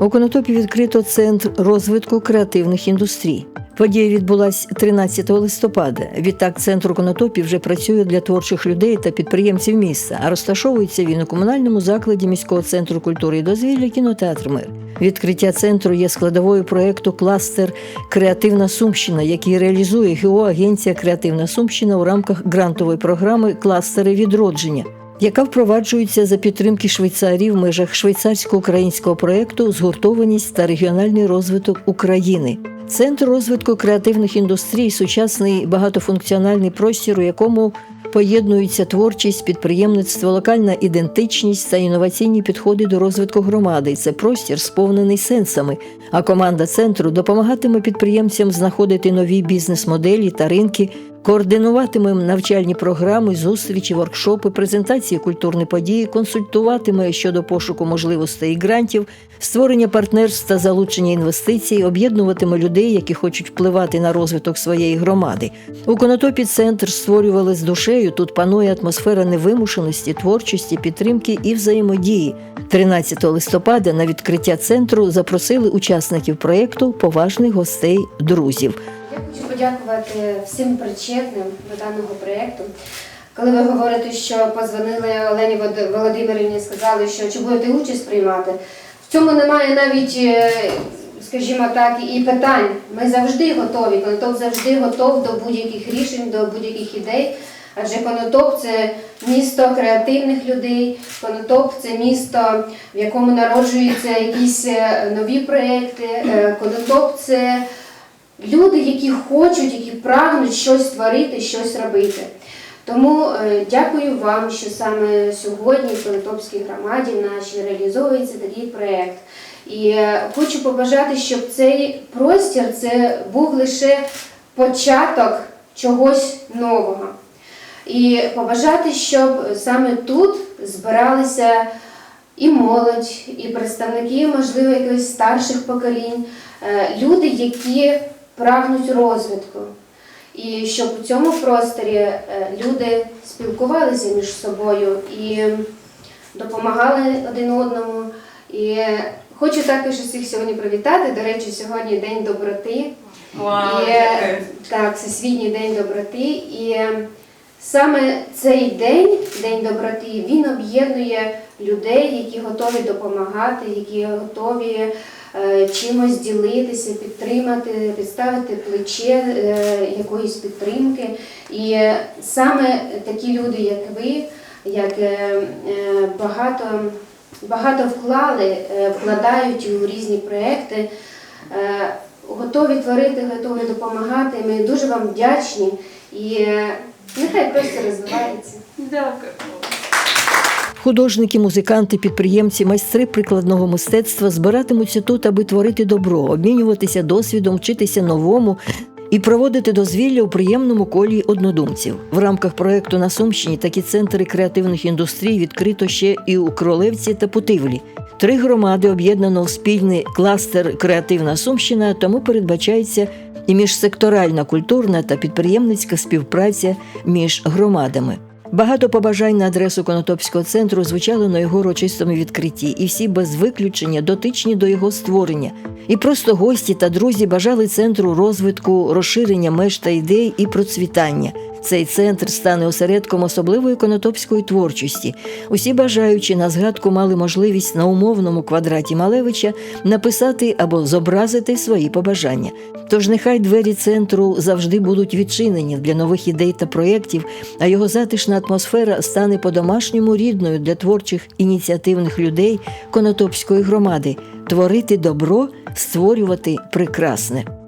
У Конотопі відкрито центр розвитку креативних індустрій. Подія відбулась 13 листопада. Відтак центр Конотопі вже працює для творчих людей та підприємців міста, а розташовується він у комунальному закладі міського центру культури і дозвілля кінотеатр Мир. Відкриття центру є складовою проекту Кластер Креативна Сумщина, який реалізує ГО Агенція Креативна Сумщина у рамках грантової програми Кластери відродження яка впроваджується за підтримки Швейцарії в межах швейцарсько-українського проєкту Згуртованість та регіональний розвиток України. Центр розвитку креативних індустрій сучасний багатофункціональний простір, у якому поєднуються творчість, підприємництво, локальна ідентичність та інноваційні підходи до розвитку громади. Це простір сповнений сенсами. А команда центру допомагатиме підприємцям знаходити нові бізнес-моделі та ринки, координуватиме навчальні програми, зустрічі, воркшопи, презентації культурної події, консультуватиме щодо пошуку можливостей і грантів, створення партнерств та залучення інвестицій, об'єднуватиме людей, які хочуть впливати на розвиток своєї громади. У Конотопі центр створювали з душею. Тут панує атмосфера невимушеності, творчості, підтримки і взаємодії. 13 листопада на відкриття центру запросили учасників проєкту поважних гостей друзів. Хочу подякувати всім причетним до даного проєкту. Коли ви говорите, що позвонили Олені Володимирівні сказали, що чи будете участь приймати, в цьому немає навіть, е, скажімо так, і питань. Ми завжди готові. Конотоп завжди готов до будь-яких рішень, до будь-яких ідей. Адже Конотоп це місто креативних людей, Конотоп це місто, в якому народжуються якісь е, нові проекти. Е, Конотоп це люди, які хочуть, які прагнуть щось створити, щось робити. Тому е, дякую вам, що саме сьогодні в Конотопській громаді нашій реалізовується такий проєкт. І е, хочу побажати, щоб цей простір це був лише початок чогось нового. І побажати, щоб саме тут збиралися і молодь, і представники, можливо, якихось старших поколінь, е, люди, які прагнуть розвитку. І щоб у цьому просторі е, люди спілкувалися між собою і допомагали один одному. І хочу також усіх сьогодні привітати. До речі, сьогодні День доброти. Вау, І, дякую. так, Всесвітній день доброти. І саме цей день, День доброти, він об'єднує людей, які готові допомагати, які готові чимось ділитися, підтримати, підставити плече е, якоїсь підтримки. І е, саме такі люди, як ви, як е, е, багато, багато вклали, е, вкладають у різні проекти. Е, готові творити, готові допомагати. Ми дуже вам вдячні і е, нехай просто розвивається. Дякую. Художники, музиканти, підприємці, майстри прикладного мистецтва збиратимуться тут, аби творити добро, обмінюватися досвідом, вчитися новому і проводити дозвілля у приємному колі однодумців. В рамках проекту на Сумщині такі центри креативних індустрій відкрито ще і у Кролевці та Путивлі. Три громади об'єднано в спільний кластер Креативна Сумщина, тому передбачається і міжсекторальна культурна та підприємницька співпраця між громадами. Багато побажань на адресу Конотопського центру звучало на його урочистому відкритті, і всі без виключення дотичні до його створення. І просто гості та друзі бажали центру розвитку, розширення меж та ідей і процвітання. Цей центр стане осередком особливої конотопської творчості. Усі бажаючі на згадку мали можливість на умовному квадраті Малевича написати або зобразити свої побажання. Тож нехай двері центру завжди будуть відчинені для нових ідей та проєктів, а його затишна атмосфера стане по-домашньому рідною для творчих ініціативних людей Конотопської громади творити добро, створювати прекрасне.